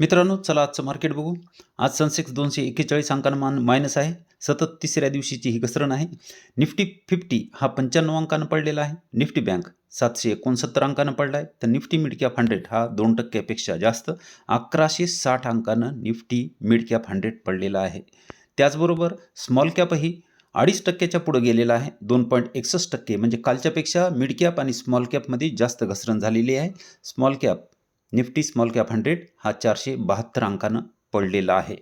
मित्रांनो चला आजचं मार्केट बघू. आज सनसेक्स दोनशे एक्केचाळीस अंकानं मान मायनस आहे. सतत तिसऱ्या दिवशीची ही घसरण आहे. निफ्टी फिफ्टी हा पंच्याण्णव अंकानं पडलेला आहे. निफ्टी बँक सातशे एकोणसत्तर अंकानं पडला आहे तर निफ्टी मिडकॅप हंड्रेड हा दोन टक्क्यापेक्षा जास्त. अकराशे साठ अंकानं निफ्टी मिडकॅप हंड्रेड पडलेला आहे. त्याचबरोबर स्मॉल कॅपही अडीच टक्क्याच्या पुढं गेलेला आहे. दोन पॉईंट एकसष्ट टक्के म्हणजे कालच्यापेक्षा मिड कॅप आणि स्मॉल कॅपमध्ये जास्त घसरण झालेली आहे. Small cap Nifty small cap hundred हा चारशे बहात्तर अंकानं पडलेला आहे.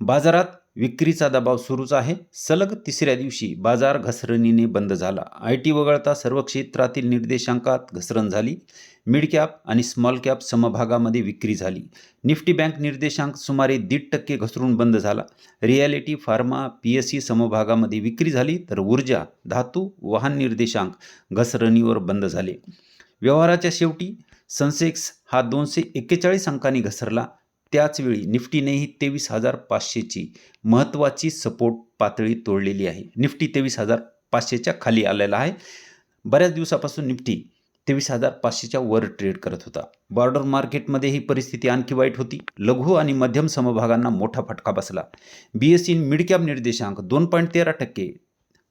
बाजारात विक्रीचा दबाव सुरूच आहे. सलग तिसऱ्या दिवशी बाजार घसरणीने बंद झाला. आय टी वगळता सर्व क्षेत्रातील निर्देशांकात घसरण झाली. मिड कॅप आणि स्मॉल कॅप समभागामध्ये विक्री झाली. निफ्टी बँक निर्देशांक सुमारे दीड टक्के घसरून बंद झाला. Realty pharma P S C समभागामध्ये विक्री झाली तर ऊर्जा धातू वाहन निर्देशांक घसरणीवर बंद झाले. व्यवहाराच्या शेवटी सनसेक्स हा दोनशे एक्केचाळीस अंकांनी घसरला. त्याचवेळी निफ्टीनेही तेवीस हजार पाचशेची महत्त्वाची सपोर्ट पातळी तोडलेली आहे. निफ्टी तेवीस हजार पाचशेच्या खाली आलेला आहे. बऱ्याच दिवसापासून निफ्टी तेवीस हजार पाचशेच्या वर ट्रेड करत होता. बॉर्डर मार्केटमध्ये ही परिस्थिती आणखी वाईट होती. लघु आणि मध्यम समभागांना मोठा फटका बसला. B S C mid cap निर्देशांक दोन पॉईंट तेरा टक्के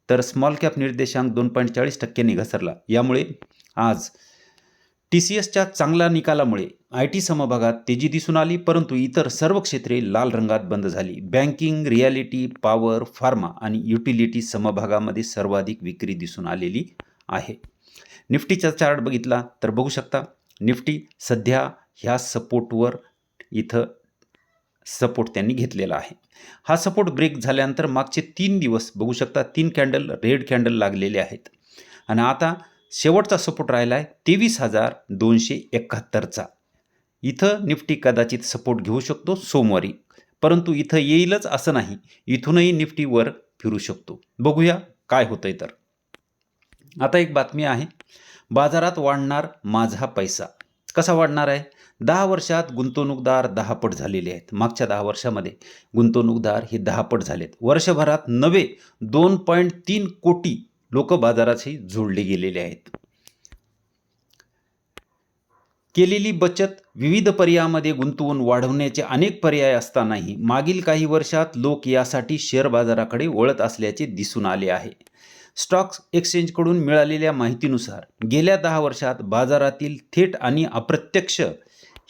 तर स्मॉल कॅप निर्देशांक दोन पॉईंट चाळीस टक्क्यांनी घसरला. यामुळे आज टी सी एसच्या चांगल्या निकालामुळे आय टी समभागात तेजी दिसून आली परंतु इतर सर्व क्षेत्रे लाल रंगात बंद झाली. बँकिंग रियालिटी पॉवर फार्मा आणि युटिलिटी समभागामध्ये सर्वाधिक विक्री दिसून आलेली आहे. निफ्टीचा चार्ट बघितला तर बघू शकता निफ्टी सध्या ह्या सपोर्टवर इथं सपोर्ट त्यांनी घेतलेला आहे. हा सपोर्ट ब्रेक झाल्यानंतर मागचे तीन दिवस बघू शकता तीन कॅन्डल रेड कॅन्डल लागलेले आहेत. आणि आता शेवटचा सपोर्ट राहिला आहे तेवीस हजार दोनशे एकाहत्तरचा. इथं निफ्टी कदाचित सपोर्ट घेऊ शकतो सोमवारी परंतु इथं येईलच असं नाही. इथूनही निफ्टीवर फिरू शकतो. बघूया काय होतंय तर. आता एक बातमी आहे. बाजारात वाढणार माझा पैसा. कसा वाढणार आहे? दहा वर्षात गुंतवणूकदार दहापट झालेले आहेत. मागच्या दहा वर्षामध्ये गुंतवणूकदार हे दहापट झालेत. वर्षभरात नवे दोन पॉईंट तीन कोटी लोक बाजाराशी जोडले गेलेले आहेत. केलेली बचत विविध पर्यायामध्ये गुंतवून वाढवण्याचे अनेक पर्याय असतानाही मागील काही वर्षात लोक यासाठी शेअर बाजाराकडे वळत असल्याचे दिसून आले आहे. स्टॉक्स एक्सचेंजकडून मिळालेल्या माहितीनुसार गेल्या दहा वर्षात बाजारातील थेट आणि अप्रत्यक्ष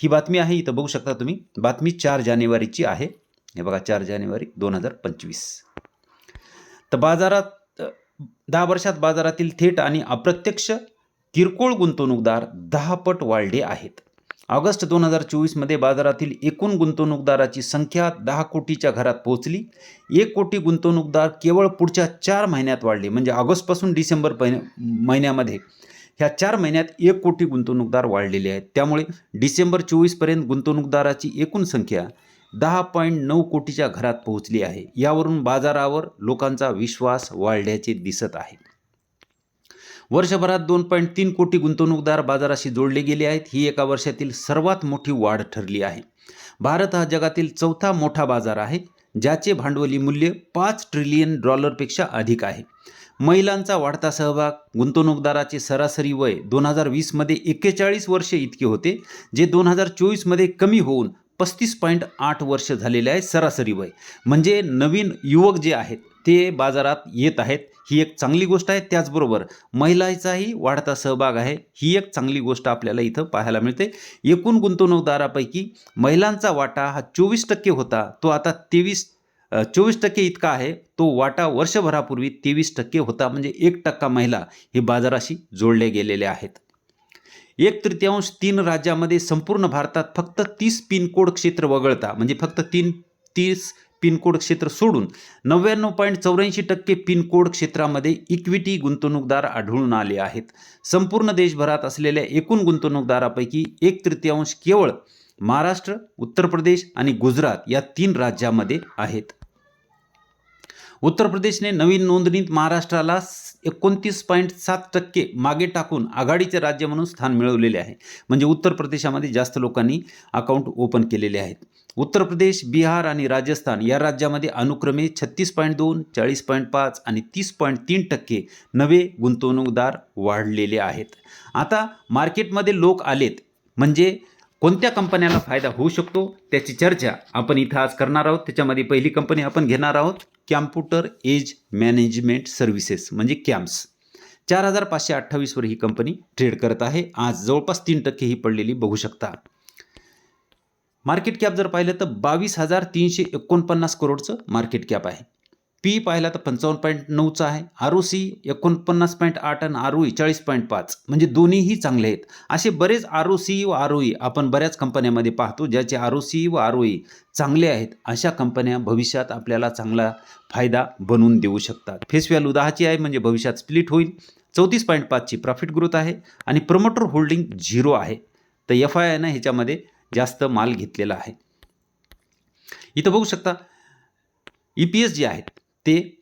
ही बातमी आहे इथं बघू शकता तुम्ही. बातमी चार जानेवारीची आहे. हे बघा चार जानेवारी दोन हजार पंचवीस. तर बाजारात दहा वर्षात बाजारातील थेट आणि अप्रत्यक्ष किरकोळ गुंतवणूकदार दहा पट वाढले आहेत. ऑगस्ट दोन हजार चोवीसमध्ये बाजारातील एकूण गुंतवणूकदाराची संख्या दहा कोटीच्या घरात पोहोचली. एक कोटी गुंतवणूकदार केवळ पुढच्या चार महिन्यात वाढले म्हणजे ऑगस्टपासून डिसेंबर महिन्यामध्ये. ह्या चार महिन्यात एक कोटी गुंतवणूकदार वाढलेले आहेत. त्यामुळे डिसेंबर चोवीसपर्यंत गुंतवणूकदाराची एकूण संख्या दहा पॉईंट नऊ कोटीच्या घरात पोहोचली आहे. यावरून बाजारावर लोकांचा विश्वास वाढल्याचे दिसत आहे. वर्षभरात दोन पॉईंट तीन कोटी गुंतवणूकदार बाजाराशी जोडले गेले आहेत. ही एका वर्षातील सर्वात मोठी वाढ ठरली आहे. भारत हा जगातील चौथा मोठा बाजार आहे ज्याचे भांडवली मूल्य पाच ट्रिलियन डॉलरपेक्षा अधिक आहे. महिलांचा वाढता सहभाग गुंतवणूकदाराचे सरासरी वय दोन हजार वीसमध्ये एक्केचाळीस वर्षे इतके होते जे दोन हजार चोवीसमध्ये कमी होऊन पस्तीस पॉईंट आठ वर्ष झालेले आहे सरासरी वय. म्हणजे नवीन युवक जे आहेत ते बाजारात येत आहेत ही एक चांगली गोष्ट आहे. त्याचबरोबर महिलांचाही वाढता सहभाग आहे. ही एक चांगली गोष्ट आपल्याला इथं पाहायला मिळते. एकूण गुंतवणूकदारापैकी महिलांचा वाटा हा चोवीस टक्के होता. तो आता तेवीस चोवीस टक्के इतका आहे. तो वाटा वर्षभरापूर्वी तेवीस टक्के होता. म्हणजे एक टक्का महिला हे बाजाराशी जोडले गेलेले आहेत. एक तृतीयांश तीन राज्यामध्ये संपूर्ण भारतात फक्त तीस पिनकोड क्षेत्र वगळता म्हणजे फक्त तीन तीस पिनकोड क्षेत्र सोडून नव्याण्णव पॉईंट चौऱ्याऐंशी टक्के पिनकोड क्षेत्रामध्ये इक्विटी गुंतवणूकदार आढळून आले आहेत. संपूर्ण देशभरात असलेल्या एकूण गुंतवणूकदारापैकी एक तृतीयांश केवळ महाराष्ट्र उत्तर प्रदेश आणि गुजरात या तीन राज्यामध्ये आहेत. उत्तर प्रदेशने नवीन नोंदणीत महाराष्ट्राला एकोणतीस पॉईंट सात टक्के मागे टाकून आघाडीचे राज्य म्हणून स्थान मिळवलेले आहे. म्हणजे उत्तर प्रदेशामध्ये जास्त लोकांनी अकाउंट ओपन केलेले आहेत. उत्तर प्रदेश बिहार आणि राजस्थान या राज्यामध्ये अनुक्रमे छत्तीस पॉईंट दोन चाळीस पॉईंट पाच आणि तीस पॉईंट तीन टक्के नवे गुंतवणूकदार वाढलेले आहेत. आता मार्केटमध्ये लोक आलेत. म्हणजे कोणत्या कंपन्याला फायदा होऊ शकतो त्याची चर्चा आपण इथं आज करणार आहोत. त्याच्यामध्ये पहिली कंपनी आपण घेणार आहोत. कॅम्प्युटर एज मॅनेजमेंट सर्व्हिसेस म्हणजे कॅम्स चार हजार पाचशे अठ्ठावीसवर ही कंपनी ट्रेड करत आहे. आज जवळपास तीन टक्के ही पडलेली बघू शकता. मार्केट कॅप जर पाहिलं तर बावीस हजार तीनशे एकोणपन्नास करोडचं मार्केट कॅप आहे. पी पाहिला तर पंचावन्न पॉईंट नऊचा आहे. आर ओ सी एकोणपन्नास पॉईंट आठ आणि आर ओ ई चाळीस पॉईंट पाच. म्हणजे दोन्हीही चांगले आहेत. असे बरेच आर ओ सी व आर ओ ई आपण बऱ्याच कंपन्यामध्ये पाहतो ज्याचे आर ओ सी व आर ओ ई चांगले आहेत. अशा कंपन्या भविष्यात आपल्याला चांगला फायदा बनवून देऊ शकतात. फेस व्हॅल्यू दहाची आहे म्हणजे भविष्यात स्प्लिट होईल. चौतीस पॉईंट पाचची प्रॉफिट ग्रोथ आहे आणि प्रमोटर होल्डिंग झिरो आहे. तर एफ आय आयनं ह्याच्यामध्ये जास्त माल घेतलेला आहे. इथं बघू शकता ई पी एस जे आहेत. ते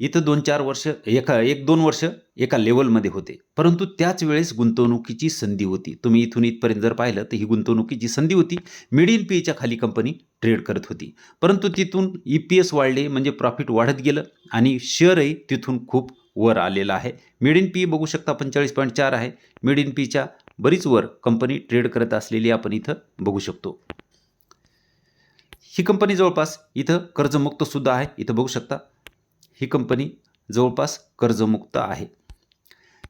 इथं दोन चार वर्ष एका एक दोन वर्ष एका लेवलमध्ये होते. परंतु त्याच वेळेस गुंतवणुकीची संधी होती. तुम्ही इथून इथपर्यंत जर पाहिलं तर ही गुंतवणुकीची संधी होती. मिड इन पीच्या खाली कंपनी ट्रेड करत होती. परंतु तिथून ई पी एस वाढले म्हणजे प्रॉफिट वाढत गेलं आणि शेअरही तिथून खूप वर आलेला आहे. मिड इन पी बघू शकता पंचेचाळीस पॉईंट चार आहे. मिड इन पीच्या बरीच वर कंपनी ट्रेड करत असलेली आपण इथं बघू शकतो. ही कंपनी जवळपास इथं कर्जमुक्तसुद्धा आहे. इथं बघू शकता ही कंपनी जवळपास कर्जमुक्त आहे.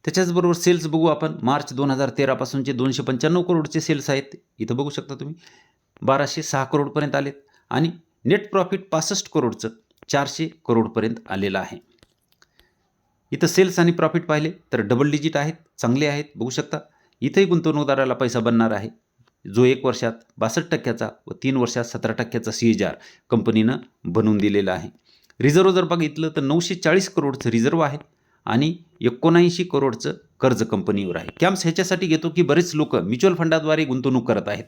त्याच्याचबरोबर सेल्स बघू आपण. मार्च दोन हजार तेरापासूनचे दोनशे पंच्याण्णव करोडचे सेल्स आहेत. इथं बघू शकता तुम्ही. बाराशे सहा करोडपर्यंत आलेत. आणि नेट प्रॉफिट पासष्ट करोडचं चारशे करोडपर्यंत आलेलं आहे. इथं सेल्स आणि प्रॉफिट पाहिले तर डबल डिजिट आहेत. चांगले आहेत. बघू शकता. इथंही गुंतवणूकदाराला पैसा बनणार आहे. जो एक वर्षात बासष्ट टक्क्याचा व तीन वर्षात सतरा टक्क्याचा सी एच आर कंपनीनं बनवून दिलेला आहे. रिझर्व जर बघितलं तर नऊशे चाळीस करोडचं रिझर्व आहे आणि एकोणऐंशी करोडचं कर्ज कंपनीवर आहे. कॅम्प्स ह्याच्यासाठी घेतो की बरेच लोक म्युच्युअल फंडाद्वारे गुंतवणूक करत आहेत.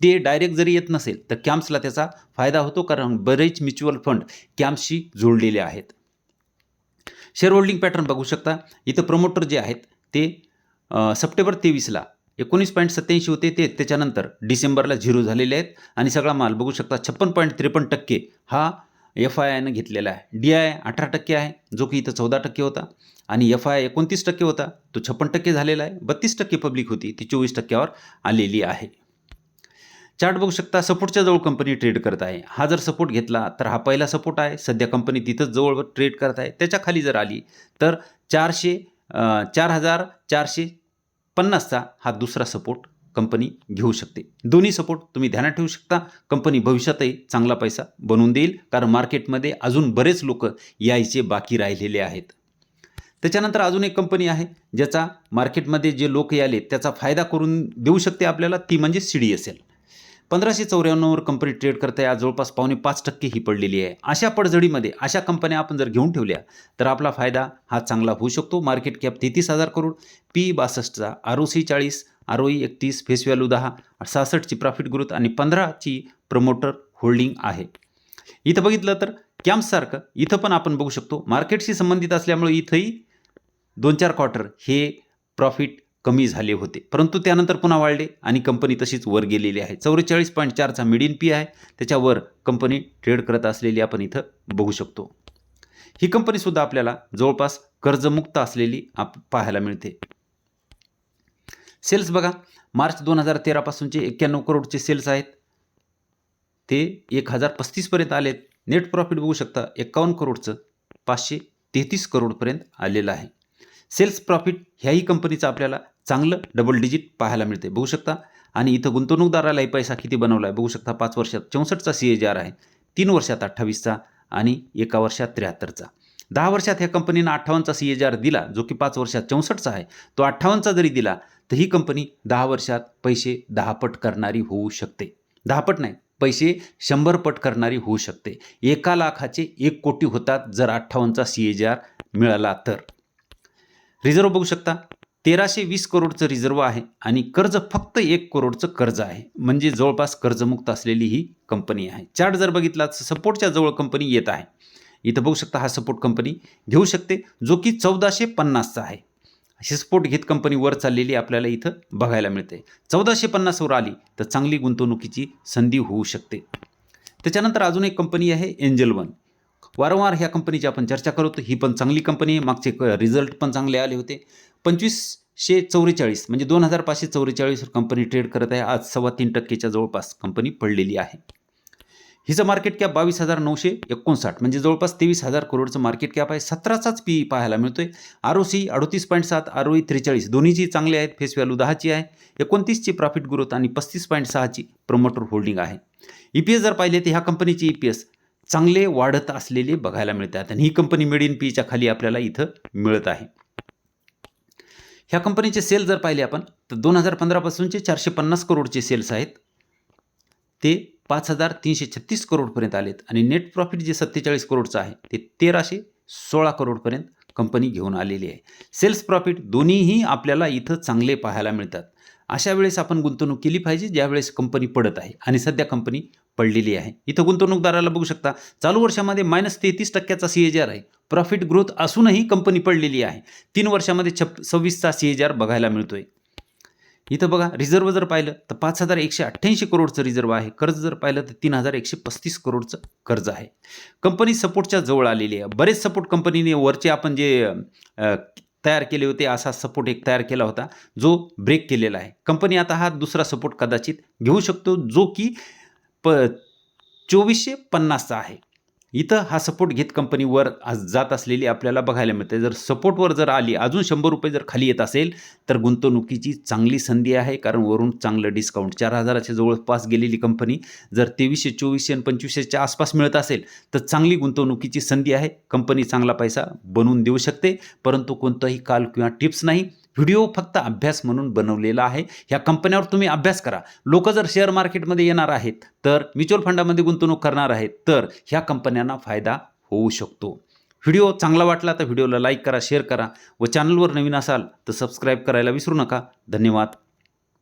ते डायरेक्ट जरी येत नसेल तर कॅम्प्सला त्याचा फायदा होतो कारण बरेच म्युच्युअल फंड कॅम्प्सशी जोडलेले आहेत. शेअर होल्डिंग पॅटर्न बघू शकता. इथं प्रमोटर जे आहेत ते सप्टेंबर तेवीसला एकोणीस पॉईंट सत्याऐंशी होते. ते त्याच्यानंतर डिसेंबरला झिरो झालेले आहेत आणि सगळा माल बघू शकता. छप्पन पॉईंट त्रेपन्न टक्के हा एफ आय आयनं घेतलेला आहे. डी आय अठरा टक्के आहे जो की इथं चौदा टक्के होता. आणि एफ आय एकोणतीस टक्के होता तो छप्पन टक्के झालेला आहे. बत्तीस टक्के पब्लिक होती ती चोवीस टक्क्यावर आलेली आहे. चार्ट बघू शकता सपोर्टच्या जवळ कंपनी ट्रेड करत आहे. हा जर सपोर्ट घेतला तर हा पहिला सपोर्ट आहे. सध्या कंपनी तिथंच जवळ ट्रेड करत आहे. त्याच्याखाली जर आली तर चारशे चार हजार चारशे पन्नासचा हा दुसरा सपोर्ट कंपनी घेऊ शकते. दोन्ही सपोर्ट तुम्ही ध्यानात ठेवू शकता. कंपनी भविष्यातही चांगला पैसा बनवून देईल कारण मार्केटमध्ये अजून बरेच लोक यायचे बाकी राहिलेले आहेत. त्याच्यानंतर अजून एक कंपनी आहे ज्याचा मार्केटमध्ये जे लोक याले त्याचा फायदा करून देऊ शकते आपल्याला ती म्हणजे सी डी एस एल. पंधराशे चौऱ्याण्णववर कंपनी ट्रेड करता या जवळपास पावणे पाच टक्के ही पडलेली आहे. अशा पडझडीमध्ये अशा कंपन्या आपण जर घेऊन ठेवल्या तर आपला फायदा हा चांगला होऊ शकतो. मार्केट कॅप तेहतीस हजार करोड पी बासष्टचा आर ओ सी चाळीस आर ओ एकतीस फेस व्हॅल्यू दहा सहासष्टची प्रॉफिट ग्रोथ आणि पंधराची प्रमोटर होल्डिंग आहे. इथं बघितलं तर कॅम्पसारखं इथं पण आपण बघू शकतो. मार्केटशी संबंधित असल्यामुळे इथंही दोन चार क्वार्टर हे प्रॉफिट कमी झाले होते. परंतु त्यानंतर पुन्हा वाढले आणि कंपनी तशीच वर गेलेली आहे. चौवेचाळीस पॉईंट चारचा मिड इन पी आहे. त्याच्यावर कंपनी ट्रेड करत असलेली आपण इथं बघू शकतो. ही कंपनीसुद्धा आपल्याला जवळपास कर्जमुक्त असलेली आप पाहायला मिळते. सेल्स बघा. मार्च दोन हजार तेरापासूनचे एक्क्याण्णव करोडचे सेल्स आहेत. ते एक हजार पस्तीसपर्यंत आलेत. नेट प्रॉफिट बघू शकता एक्कावन्न करोडचं पाचशे तेहतीस करोडपर्यंत आलेलं आहे. सेल्स प्रॉफिट ह्याही कंपनीचं आपल्याला चांगलं डबल डिजिट पाहायला मिळते बघू शकता. आणि इथं गुंतवणूकदारालाही पैसा किती बनवला आहे बघू शकता पाच वर्षात चौसष्टचा सी ए जी आर आहे. तीन वर्षात अठ्ठावीसचा आणि एका वर्षात त्र्याहत्तरचा. दहा वर्षात ह्या कंपनीनं अठ्ठावन्नचा सी एच आर दिला जो की पाच वर्षात चौसष्टचा आहे. तो अठ्ठावन्नचा जरी दिला तर ही कंपनी दहा वर्षात पैसे दहापट करणारी होऊ शकते. दहापट नाही पैसे शंभर पट करणारी होऊ शकते. एका लाखाचे एक कोटी होतात जर अठ्ठावन्नचा सी एच आर मिळाला तर. रिझर्व बघू शकता तेराशे वीस करोडचं रिझर्व आहे आणि कर्ज फक्त एक करोडचं कर्ज आहे. म्हणजे जवळपास कर्जमुक्त असलेली ही कंपनी आहे. चार्ट जर बघितला तर सपोर्टच्या जवळ कंपनी येत आहे. इथं बघू शकता हा सपोर्ट कंपनी घेऊ शकते जो की चौदाशे पन्नासचा आहे. अशी सपोर्ट घेत कंपनी वर चाललेली आपल्याला इथं बघायला मिळते. चौदाशे पन्नासवर आली तर चांगली गुंतवणुकीची संधी होऊ शकते. त्याच्यानंतर अजून एक कंपनी आहे एंजल वन वारंवार ह्या कंपनीची आपण चर्चा करतो ही पण चांगली कंपनी आहे. मागचे रिझल्ट पण चांगले आले होते. पंचवीसशे चौवेचाळीस म्हणजे दोन हजार पाचशे चौवेचाळीसवर कंपनी ट्रेड करत आहे. आज सव्वा तीन टक्केच्या जवळपास कंपनी पडलेली आहे. हिचं मार्केट कॅप बावीस हजार नऊशे एकोणसाठ. म्हणजे जवळपास तेवीस हजार करोडचं मार्केट कॅप आहे. सतराचाच पी पाहायला मिळतोय. आर ओ सी अडतीस पॉईंट सात आर ओ ई त्रेचाळीस. दोन्हीची चांगली आहेत. फेस व्हॅल्यू दहाची आहे. एकोणतीसची प्रॉफिट ग्रोथ आणि पस्तीस पॉईंट सहाची प्रमोटर होल्डिंग आहे. ई पी एस जर पाहिले तर ह्या कंपनीची ई पी एस चांगले वाढत असलेले बघायला मिळतात. आणि ही कंपनी मेड इन पीच्या खाली आपल्याला इथं मिळत आहे. ह्या कंपनीचे सेल जर पाहिले आपण तर दोन हजार पंधरापासूनचे चारशे पन्नास करोडचे सेल्स आहेत. ते पाच हजार तीनशे छत्तीस करोडपर्यंत आलेत आणि नेट प्रॉफिट जे सत्तेचाळीस करोडचं आहे ते तेराशे सोळा करोडपर्यंत कंपनी घेऊन आलेली आहे. सेल्स प्रॉफिट दोन्हीही आपल्याला इथं चांगले पाहायला मिळतात. अशा वेळेस आपण गुंतवणूक केली पाहिजे ज्यावेळेस कंपनी पडत आहे आणि सध्या कंपनी पडलेली आहे. इथं गुंतवणूकदाराला बघू शकता चालू वर्षामध्ये मायनस तेहतीस टक्क्याचा सी एच आर आहे. प्रॉफिट ग्रोथ असूनही कंपनी पडलेली आहे. तीन वर्षामध्ये छप सव्वीसचा सी एच आर बघायला मिळतोय. इथं बघा रिझर्व जर पाहिलं तर पाच हजार एकशे अठ्ठ्याऐंशी करोडचं रिझर्व आहे. कर्ज जर पाहिलं तर तीन हजार एकशे पस्तीस करोडचं कर्ज आहे. कंपनी सपोर्टच्या जवळ आलेली आहे. बरेच सपोर्ट कंपनीने वरचे आपण जे तयार केले होते असा सपोर्ट एक तयार केला होता जो ब्रेक केलेला आहे. कंपनी आता हा दुसरा सपोर्ट कदाचित घेऊ शकतो जो की प चोवीसशे पन्नासचा आहे. इथं हा सपोर्ट घेत कंपनीवर आज जात असलेली आपल्याला बघायला मिळते. जर सपोर्टवर जर आली अजून शंभर रुपये जर खाली येत असेल तर गुंतवणुकीची चांगली संधी आहे. कारण वरून चांगलं डिस्काउंट चार हजाराच्या जवळपास गेलेली कंपनी जर तेवीसशे चोवीसशे आणि पंचवीसशेच्या आसपास मिळत असेल तर चांगली गुंतवणुकीची संधी आहे. कंपनी चांगला पैसा बनवून देऊ शकते. परंतु कोणताही काल किंवा टिप्स नाही. व्हिडिओ फक्त अभ्यास म्हणून बनवलेला आहे. ह्या कंपन्यावर तुम्ही अभ्यास करा. लोक जर शेअर मार्केटमध्ये येणार आहेत तर म्युच्युअल फंडामध्ये गुंतवणूक करणार आहेत तर ह्या कंपन्यांना फायदा होऊ शकतो. व्हिडिओ चांगला वाटला तर व्हिडिओला लाईक करा शेअर करा व चॅनलवर नवीन असाल तर सबस्क्राईब करायला विसरू नका. धन्यवाद.